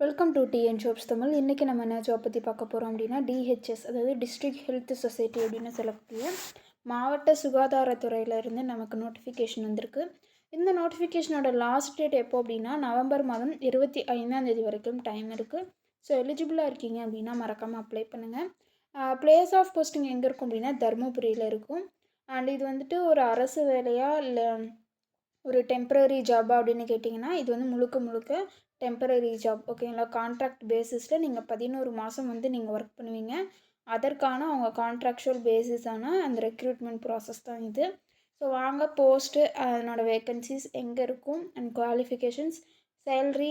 Welcome to TN jobs Tamil இன்றைக்கி நம்ம என்ன ஜாப் பற்றி பார்க்க போகிறோம் அப்படின்னா டிஹெச்எஸ் அதாவது டிஸ்ட்ரிக்ட் ஹெல்த் சொசைட்டி அப்படின்னு சொல்லக்கூடிய மாவட்ட சுகாதாரத்துறையிலேருந்து நமக்கு நோட்டிஃபிகேஷன் வந்திருக்கு. இந்த நோட்டிஃபிகேஷனோட லாஸ்ட் டேட் எப்போ அப்படின்னா நவம்பர் மாதம் இருபத்தி ஐந்தாந்தேதி வரைக்கும் டைம் இருக்குது ஸோ எலிஜிபிளாக இருக்கீங்க அப்படின்னா மறக்காமல் அப்ளை பண்ணுங்கள் பிளேஸ் ஆஃப் போஸ்டிங் எங்கே இருக்கும் அப்படின்னா தருமபுரியில் இருக்கும். அண்ட் இது வந்துட்டு ஒரு அரசு வேலையாக இல்லை ஒரு டெம்ப்ரரி ஜாபா அப்படின்னு கேட்டிங்கன்னா இது வந்து முழுக்க முழுக்க டெம்பரரி ஜாப் ஓகேங்களா கான்ட்ராக்ட் பேசிஸில் நீங்கள் பதினோரு மாதம் வந்து நீங்கள் ஒர்க் பண்ணுவீங்க. அதற்கான அவங்க கான்ட்ராக்சுவல் பேசிஸான அந்த ரெக்ரூட்மெண்ட் ப்ராசஸ் தான் இது. ஸோ வாங்க போஸ்ட்டு அதனோட வேக்கன்சிஸ் எங்கே இருக்கும் and qualifications salary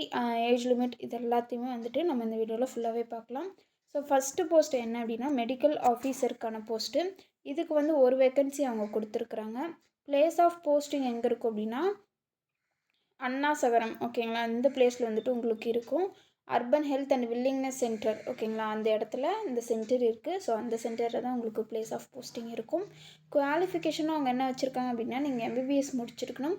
age limit இது எல்லாத்தையுமே வந்துட்டு நம்ம இந்த வீடியோவில் ஃபுல்லாகவே பார்க்கலாம். ஸோ ஃபஸ்ட்டு போஸ்ட் என்ன அப்படின்னா மெடிக்கல் ஆஃபீஸருக்கான போஸ்ட்டு இதுக்கு வந்து ஒரு வேக்கன்சி அவங்க கொடுத்துருக்குறாங்க. பிளேஸ் ஆஃப் போஸ்டிங் எங்கே இருக்கும் அப்படின்னா அண்ணா சகரம் ஓகேங்களா? இந்த பிளேஸில் வந்துட்டு உங்களுக்கு இருக்கும். Urban health and willingness centre ஓகேங்களா? அந்த இடத்துல இந்த சென்டர் இருக்குது ஸோ அந்த சென்டரில் தான் உங்களுக்கு பிளேஸ் ஆஃப் போஸ்டிங் இருக்கும். குவாலிஃபிகேஷனும் அவங்க என்ன வச்சுருக்காங்க அப்படின்னா நீங்கள் எம்பிபிஎஸ் முடிச்சிருக்கணும்.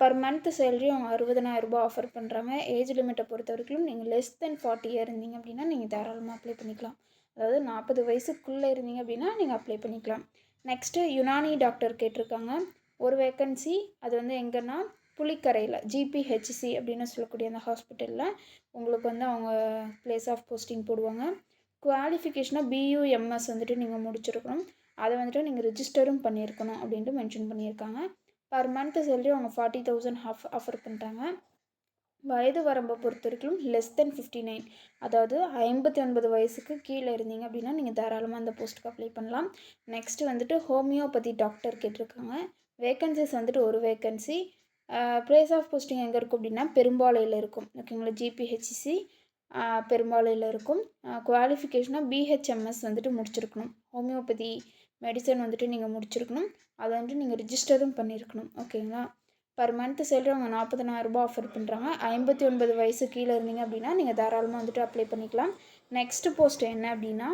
பர் மந்த் சேலரி அவங்க அறுபதனாயிரம் ரூபாய் ஆஃபர் பண்ணுறாங்க ஏஜ் லிமிட்டை பொறுத்த வரைக்கும் நீங்கள் லெஸ் தென் ஃபார்ட்டி இயர் இருந்தீங்க அப்படின்னா நீங்கள் தாராளமாக அப்ளை பண்ணிக்கலாம். அதாவது நாற்பது வயசுக்குள்ளே இருந்தீங்க அப்படின்னா நீங்கள் அப்ளை பண்ணிக்கலாம். நெக்ஸ்ட்டு யுனானி டாக்டர் கேட்டிருக்காங்க. ஒரு வேக்கன்சி அது வந்து எங்கன்னா புலிக்கரையில் ஜிபிஹெச்சி அப்படின்னு சொல்லக்கூடிய அந்த ஹாஸ்பிட்டலில் உங்களுக்கு வந்து அவங்க பிளேஸ் ஆஃப் போஸ்டிங் போடுவாங்க. குவாலிஃபிகேஷனாக பியூஎம்எஸ் வந்துட்டு நீங்கள் முடிச்சிருக்கணும். அதை வந்துட்டு நீங்கள் ரிஜிஸ்டரும் பண்ணியிருக்கணும் அப்படின்ட்டு மென்ஷன் பண்ணியிருக்காங்க. பர் மந்த் சேலரி அவங்க ஃபார்ட்டி தௌசண்ட் ஆஃப் ஆஃபர் பண்ணிட்டாங்க. வயது வரம்பை பொறுத்த வரைக்கும் லெஸ் தென் ஃபிஃப்டி நைன் அதாவது ஐம்பத்தி ஒன்பது வயசுக்கு கீழே இருந்தீங்க அப்படின்னா நீங்கள் தாராளமாக அந்த போஸ்ட்டுக்கு அப்ளை பண்ணலாம். நெக்ஸ்ட்டு வந்துட்டு ஹோமியோபதி டாக்டர் கேட்டிருக்காங்க. வேக்கன்சிஸ் வந்துட்டு ஒரு வேக்கன்சி ப்ளேஸ் ஆஃப் போஸ்டிங் எங்கே இருக்கும் அப்படின்னா பெரும்பாலையில் இருக்கும். ஓகேங்களா ஜிபிஹெச்சிசி பெரும்பாலையில் இருக்கும். குவாலிஃபிகேஷனாக பிஹெச்எம்எஸ் வந்துட்டு முடிச்சிருக்கணும். ஹோமியோபதி மெடிசன் வந்துட்டு நீங்கள் முடிச்சிருக்கணும். அதை வந்துட்டு நீங்கள் ரிஜிஸ்டரும் பண்ணியிருக்கணும் ஓகேங்களா பர் மந்த் சேலரி அவங்க நாற்பதனாயிரரூபா ஆஃபர் பண்ணுறாங்க ஐம்பத்தி ஒன்பது வயசு கீழே இருந்தீங்க அப்படின்னா நீங்கள் தாராளமாக வந்துட்டு அப்ளை பண்ணிக்கலாம். நெக்ஸ்ட் போஸ்ட் என்ன அப்படின்னா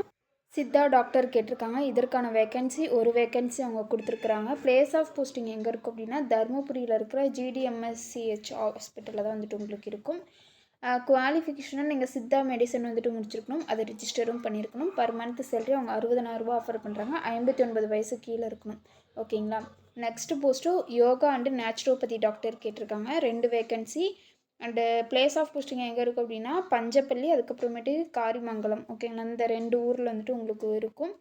சித்தா டாக்டர் கேட்டிருக்காங்க. இதற்கான வேக்கன்சி ஒரு வேக்கன்சி அவங்க கொடுத்துருக்குறாங்க. பிளேஸ் ஆஃப் போஸ்டிங் எங்கே இருக்கும் அப்படின்னா தருமபுரியில் இருக்கிற ஜிடிஎம்எஸ்சிஹெச் ஹாஸ்பிட்டலில் தான் வந்துட்டு உங்களுக்கு இருக்கும். குவாலிஃபிகேஷனாக நீங்கள் சித்தா மெடிசன் வந்துட்டு முடிச்சிருக்கணும். அதை ரிஜிஸ்டரும் பண்ணியிருக்கணும். பர் மந்த் சேலரி அவங்க அறுபதனாயிரரூபா ஆஃபர் பண்ணுறாங்க ஐம்பத்தி ஒன்பது வயசு கீழே இருக்கணும். ஓகேங்களா next post yoga and naturopathy doctor கேட்டிருக்காங்க. ரெண்டு vacancy and place of posting எங்கே இருக்குது அப்படின்னா பஞ்சப்பள்ளி அதுக்கப்புறமேட்டு காரிமங்கலம் ஓகேங்களா இந்த ரெண்டு ஊரில் வந்துட்டு உங்களுக்கு இருக்கும்.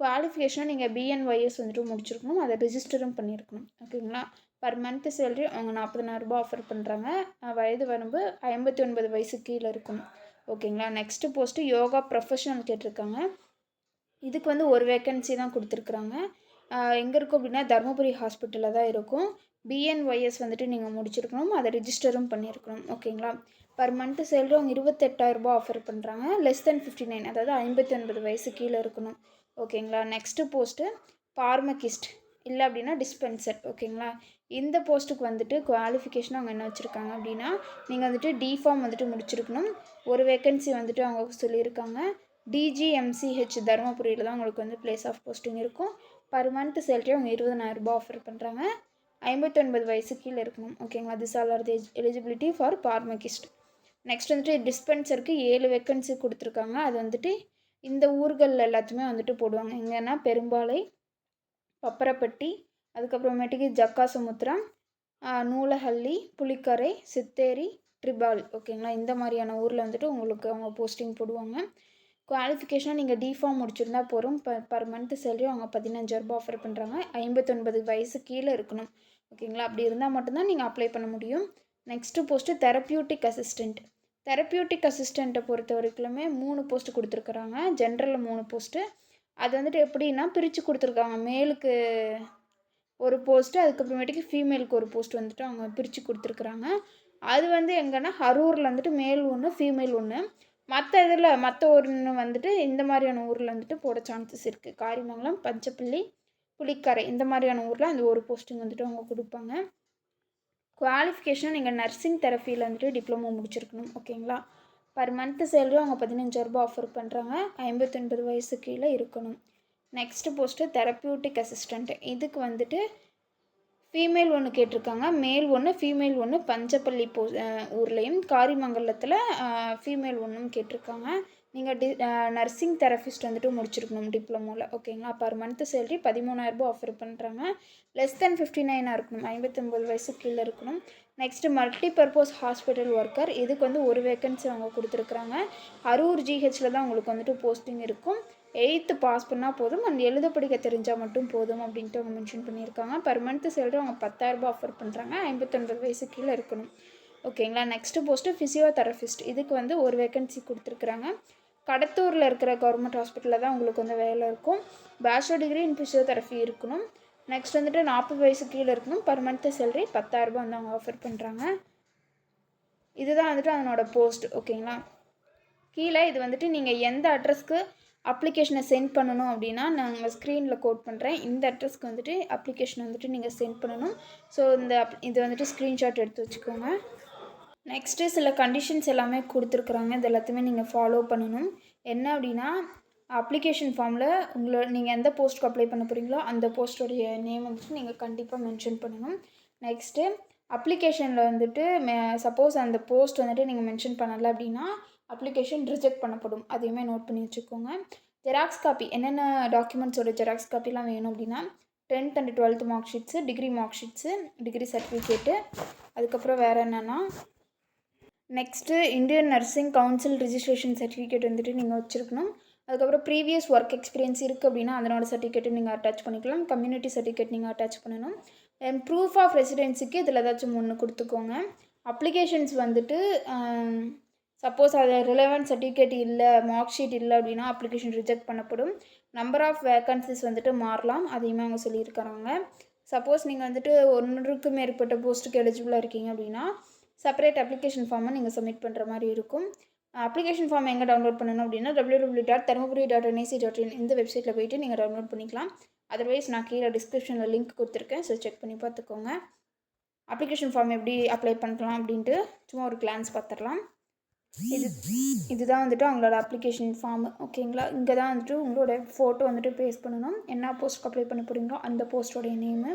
குவாலிஃபிகேஷனாக நீங்கள் பிஎன்ஒய்எஸ் வந்துட்டு முடிச்சிருக்கணும். அதை ரிஜிஸ்டரும் பண்ணியிருக்கணும். ஓகேங்களா பர் மந்த் சேலரி அவங்க நாற்பதனாயிரரூபா ஆஃபர் பண்ணுறாங்க வயது வரம்பு ஐம்பத்தி ஒன்பது வயசு கீழே இருக்கணும். ஓகேங்களா நெக்ஸ்ட்டு போஸ்ட்டு யோகா ப்ரொஃபஷனல் கேட்டிருக்காங்க. இதுக்கு வந்து ஒரு வேக்கன்சி தான் கொடுத்துருக்குறாங்க. எங்கே இருக்கும் அப்படின்னா தருமபுரி ஹாஸ்பிட்டலில் தான் இருக்கும். பிஎன்ஒய்எஸ் வந்துட்டு நீங்கள் முடிச்சிருக்கணும். அதை ரிஜிஸ்டரும் பண்ணியிருக்கணும் ஓகேங்களா? பர் மந்த்து சேலரி அவங்க இருபத்தெட்டாயிரரூபா ஆஃபர் பண்ணுறாங்க லெஸ் தென் ஃபிஃப்டி நைன் அதாவது ஐம்பத்தி ஒன்பது வயசு கீழே இருக்கணும். ஓகேங்களா? நெக்ஸ்ட்டு போஸ்ட்டு பார்மகிஸ்ட் இல்லை அப்படின்னா டிஸ்பென்சர் ஓகேங்களா? இந்த போஸ்ட்டுக்கு வந்துட்டு குவாலிஃபிகேஷன் அவங்க என்ன வச்சுருக்காங்க அப்படின்னா நீங்கள் வந்துட்டு டிஃபார்ம் வந்துட்டு முடிச்சிருக்கணும். ஒரு வேக்கன்சி வந்துட்டு அவங்க சொல்லியிருக்காங்க. டிஜிஎம்சிஹெச் தருமபுரியில் தான் உங்களுக்கு வந்து பிளேஸ் ஆஃப் போஸ்டிங் இருக்கும். பர் மந்த் சேலரி அவங்க இருபதனாயிரரூபா ஆஃபர் பண்ணுறாங்க ஐம்பத்தொன்பது வயசு கீழே இருக்கணும். ஓகேங்களா this all are the eligibility for pharmacist next வந்துட்டு டிஸ்பென்சருக்கு ஏழு வேக்கன்சி கொடுத்துருக்காங்க. அது வந்துட்டு இந்த ஊர்களில் எல்லாத்துமே வந்துட்டு போடுவாங்க. எங்கன்னா பெரும்பாலை பப்பரப்பட்டி அதுக்கப்புறமேட்டுக்கு ஜக்காசமுத்திரம் நூலஹள்ளி புலிக்கரை சித்தேரி ட்ரிபால். ஓகேங்களா இந்த மாதிரியான ஊரில் வந்துட்டு உங்களுக்கு அவங்க போஸ்டிங் போடுவாங்க. குவாலிஃபிகேஷனாக நீங்கள் டிஃபார்ம் முடிச்சிருந்தா போகிறோம் ப பர் மந்த் சேலரி அவங்க பதினஞ்சாயிரரூபா ஆஃபர் பண்ணுறாங்க ஐம்பத்தொன்பது வயசு கீழே இருக்கணும். ஓகேங்களா? அப்படி இருந்தால் மட்டும்தான் நீங்கள் அப்ளை பண்ண முடியும். Next post therapeutic assistant therapeutic அசிஸ்டண்ட்டை பொறுத்த வரைக்குமே மூணு போஸ்ட்டு கொடுத்துருக்குறாங்க. ஜென்ரலில் மூணு போஸ்ட்டு அது வந்துட்டு எப்படின்னா பிரித்து கொடுத்துருக்காங்க. மேலுக்கு ஒரு போஸ்ட்டு அதுக்கப்புறமேட்டுக்கு ஃபீமேலுக்கு ஒரு போஸ்ட் வந்துட்டு அவங்க பிரித்து கொடுத்துருக்குறாங்க. அது வந்து எங்கன்னா அரூரில் வந்துட்டு மேல் ஒன்று ஃபீமேல் ஒன்று மற்ற இதில் மற்ற ஒன்று வந்துட்டு இந்த மாதிரியான ஊரில் வந்துட்டு போட சான்சஸ் இருக்குது காரிமங்கலம் பஞ்சப்பள்ளி புளிக்கரை இந்த மாதிரியான ஊரில் அந்த ஒரு போஸ்டிங் வந்துட்டு அவங்க கொடுப்பாங்க. குவாலிஃபிகேஷன் நீங்கள் நர்சிங் தெரப்பியில் வந்துட்டு டிப்ளமோ முடிச்சிருக்கணும் ஓகேங்களா? பர் மந்த்து சேலரி அவங்க பதினஞ்சாயிரரூபா ஆஃபர் பண்ணுறாங்க ஐம்பத்தொன்பது வயசு கீழே இருக்கணும். நெக்ஸ்ட்டு போஸ்ட்டு தெரப்பியூட்டிக் அசிஸ்டண்ட் இதுக்கு வந்துட்டு ஃபீமேல் ஒன்று கேட்டிருக்காங்க. மேல் ஒன்று ஃபீமேல் ஒன்று பஞ்சப்பள்ளி போ ஊர்லேயும். காரிமங்கலத்தில் ஃபீமேல் ஒன்றும் கேட்டிருக்காங்க. நீங்கள் டி நர்சிங் தெரபிஸ்ட் வந்துட்டு முடிச்சிருக்கணும் டிப்ளமோவில் ஓகேங்களா? பர் மந்த்து சேலரி பதிமூணாயிரரூபா ஆஃபர் பண்ணுறாங்க லெஸ் தென் ஃபிஃப்டி நைனாக இருக்கணும். ஐம்பத்தொம்பது வயசு கீழே இருக்கணும். Next multi purpose hospital worker இதுக்கு வந்து ஒரு வேக்கன்சி அவங்க கொடுத்துருக்குறாங்க. அரூர் ஜிஹெச்சில் தான் உங்களுக்கு வந்துட்டு போஸ்டிங் இருக்கும். எயித்து பாஸ் பண்ணால் போதும். அண்ட் எழுத படிக்க தெரிஞ்சால் மட்டும் போதும் அப்படின்ட்டு அவங்க மென்ஷன் பண்ணியிருக்காங்க. பர் மந்த்து சேலரி அவங்க பத்தாயிரரூபா ஆஃபர் பண்ணுறாங்க ஐம்பத்தொன்பது வயசு கீழே இருக்கணும். ஓகேங்களா நெக்ஸ்ட்டு போஸ்ட்டு ஃபிசியோதெரபிஸ்ட் இதுக்கு வந்து ஒரு வேக்கன்சி கொடுத்துருக்குறாங்க. கடத்தூரில் இருக்கிற கவர்மெண்ட் ஹாஸ்பிட்டலில் தான் உங்களுக்கு வந்து வேலை இருக்கும். பேச்சுலர் டிகிரி இன் ஃபிசியோதெரபி இருக்கணும். நெக்ஸ்ட் வந்துட்டு நாற்பது வயசு கீழே இருக்கணும். பர் மந்த்து சேலரி பத்தாயிரரூபா வந்து அவங்க ஆஃபர் பண்ணுறாங்க இதுதான் வந்துட்டு அதனோட போஸ்ட் ஓகேங்களா கீழே இது வந்துட்டு நீங்கள் எந்த அட்ரஸ்க்கு அப்ளிகேஷனை சென்ட் பண்ணணும் அப்படின்னா நாங்கள் ஸ்க்ரீனில் கோட் பண்ணுறேன் இந்த அட்ரஸ்க்கு வந்துட்டு அப்ளிகேஷன் வந்துட்டு நீங்கள் சென்ட் பண்ணணும். ஸோ இந்த அப் இது வந்துட்டு ஸ்க்ரீன்ஷாட் எடுத்து வச்சுக்கோங்க. நெக்ஸ்ட்டு சில கண்டிஷன்ஸ் எல்லாமே கொடுத்துருக்குறாங்க. இது எல்லாத்தையுமே நீங்கள் ஃபாலோ பண்ணணும். என்ன அப்படின்னா அப்ளிகேஷன் ஃபார்மில் உங்களை நீங்கள் எந்த போஸ்ட்டுக்கு அப்ளை பண்ண போகிறீங்களோ அந்த போஸ்ட்டோடைய நேம் வந்துட்டு நீங்கள் கண்டிப்பாக மென்ஷன் பண்ணணும். நெக்ஸ்ட்டு அப்ளிகேஷனில் வந்துட்டு மே சப்போஸ் அந்த போஸ்ட் வந்துட்டு நீங்கள் மென்ஷன் பண்ணலை அப்படின்னா அப்ளிகேஷன் ரிஜெக்ட் பண்ணப்படும். அதையுமே நோட் பண்ணி வச்சுக்கோங்க. ஜெராக்ஸ் காப்பி என்னென்ன டாக்குமெண்ட்ஸோட ஜெராக்ஸ் காப்பிலாம் வேணும் அப்படின்னா tenth and twelfth mark sheets degree mark sheets degree certificate அதுக்கப்புறம் வேறு என்னென்னா next Indian nursing council registration certificate வந்துட்டு நீங்கள் வச்சுருக்கணும். அதுக்கப்புறம் ப்ரீவியஸ் ஒர்க் எக்ஸ்பீரியன்ஸ் இருக்குது அப்படின்னா அதனோட சர்டிஃபிகேட்டு நீங்கள் அட்டாச் பண்ணிக்கலாம். கம்யூனிட்டி சர்டிஃபிகேட் நீங்கள் அட்டாச் பண்ணணும். அண்ட் ப்ரூஃப் ஆஃப் ரெசிடென்சிக்கு இதில் ஏதாச்சும் ஒன்று கொடுத்துக்கோங்க. அப்ளிகேஷன்ஸ் வந்துட்டு சப்போஸ் அது ரிலவெண்ட் சர்டிஃபிகேட் இல்லை மார்க் ஷீட் இல்லை அப்படின்னா அப்ளிகேஷன் ரிஜெக்ட் பண்ணப்படும். நம்பர் ஆஃப் வேக்கன்சிஸ் வந்துட்டு மாறலாம். அதையுமே அவங்க சொல்லியிருக்கிறாங்க. சப்போஸ் நீங்கள் வந்துட்டு ஒன்றுக்கு மேற்பட்ட போஸ்ட்டுக்கு எலிஜிபிளாக இருக்கீங்க அப்படின்னா செப்பரேட் அப்ளிகேஷன் ஃபார்மை நீங்கள் சப்மிட் பண்ணுற மாதிரி இருக்கும். அப்ளிகேஷன் ஃபார்ம் எங்கே டவுன்லோட் பண்ணணும் அப்படின்னா W W dot Dharmapuri dot NIC dot in இந்த வெப்சைட்டில் போயிட்டு நீங்கள் டவுன்லோட் பண்ணிக்கலாம். அதர்வைஸ் நான் கீழே டிஸ்கிரிப்ஷனில் லிங்க் கொடுத்துருக்கேன். ஸோ செக் பண்ணி பார்த்துக்கோங்க. அப்ளிகேஷன் ஃபார்ம் எப்படி அப்ளை பண்ணலாம் அப்படின்ட்டு சும்மா ஒரு கிளான்ஸ் பார்த்துடலாம். இது இதுதான் வந்துட்டு அவங்களோட அப்ளிகேஷன் ஃபார்ம் ஓகேங்களா இங்கே தான் வந்துட்டு உங்களோட ஃபோட்டோ வந்துட்டு பேஸ்ட் பண்ணணும். என்ன போஸ்ட்க்கு அப்ளை பண்ண போகிறீங்களோ அந்த போஸ்ட்டோடைய நேமு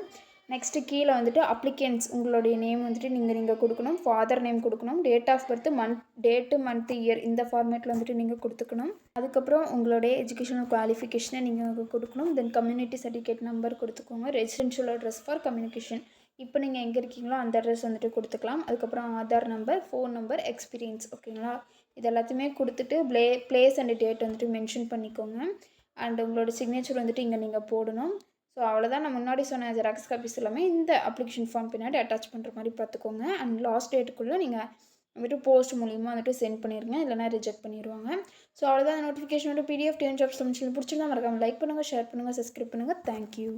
நெக்ஸ்ட்டு கீழே வந்துட்டு அப்ளிகேன்ஸ் உங்களுடைய நேம் வந்துட்டு நீங்கள் நீங்கள் கொடுக்கணும். ஃபாதர் நேம் கொடுக்கணும். Date of birth month date month year இந்த ஃபார்மேட்டில் வந்துட்டு நீங்கள் கொடுத்துக்கணும். அதுக்கப்புறம் உங்களுடைய எஜுகேஷனல் குவாலிஃபிகேஷனை நீங்கள் கொடுக்கணும். தென் கம்யூனிட்டி சர்டிஃபிகேட் நம்பர் கொடுத்துக்கோங்க. ரெசிடென்ஷியல் அட்ரஸ் ஃபார் கம்யூனிகேஷன் இப்போ நீங்கள் எங்கே இருக்கீங்களோ அந்த அட்ரஸ் வந்துட்டு கொடுத்துக்கலாம். அதுக்கப்புறம் Aadhaar number phone number experience ஓகேங்களா இது எல்லாத்தையுமே கொடுத்துட்டு ப்ளே ப்ளேஸ் அண்ட் டேட் வந்துட்டு மென்ஷன் பண்ணிக்கோங்க. அண்ட் உங்களோட சிக்னேச்சர் வந்துட்டு இங்கே நீங்கள் போடணும். ஸோ அவ்வளோதான் நான் முன்னாடி சொன்ன ஜெராக்ஸ் காப்பீஸ் எல்லாமே இந்த அப்ளிகேஷன் ஃபார்ம் பின்னாடி அட்டாச் பண்ணுற மாதிரி பார்த்துக்கோங்க. அண்ட் லாஸ்ட் டேட்டுக்குள்ளே நீங்கள் வந்துட்டு போஸ்ட் மூலியமாக வந்துட்டு சென்ட் பண்ணிடுங்க இல்லைனா ரிஜெக்ட் பண்ணிடுவாங்க ஸோ அவ்வளோதான் நோட்டிஃபிகேஷனோட பிடிஎஃப் டென் ஜாப்ஸ் தமிழ் பிடிச்சிருந்தா மறக்காமல் லைக் பண்ணுங்கள் ஷேர் பண்ணுங்கள் சப்ஸ்கிரைப் பண்ணுங்கள் தேங்க்யூ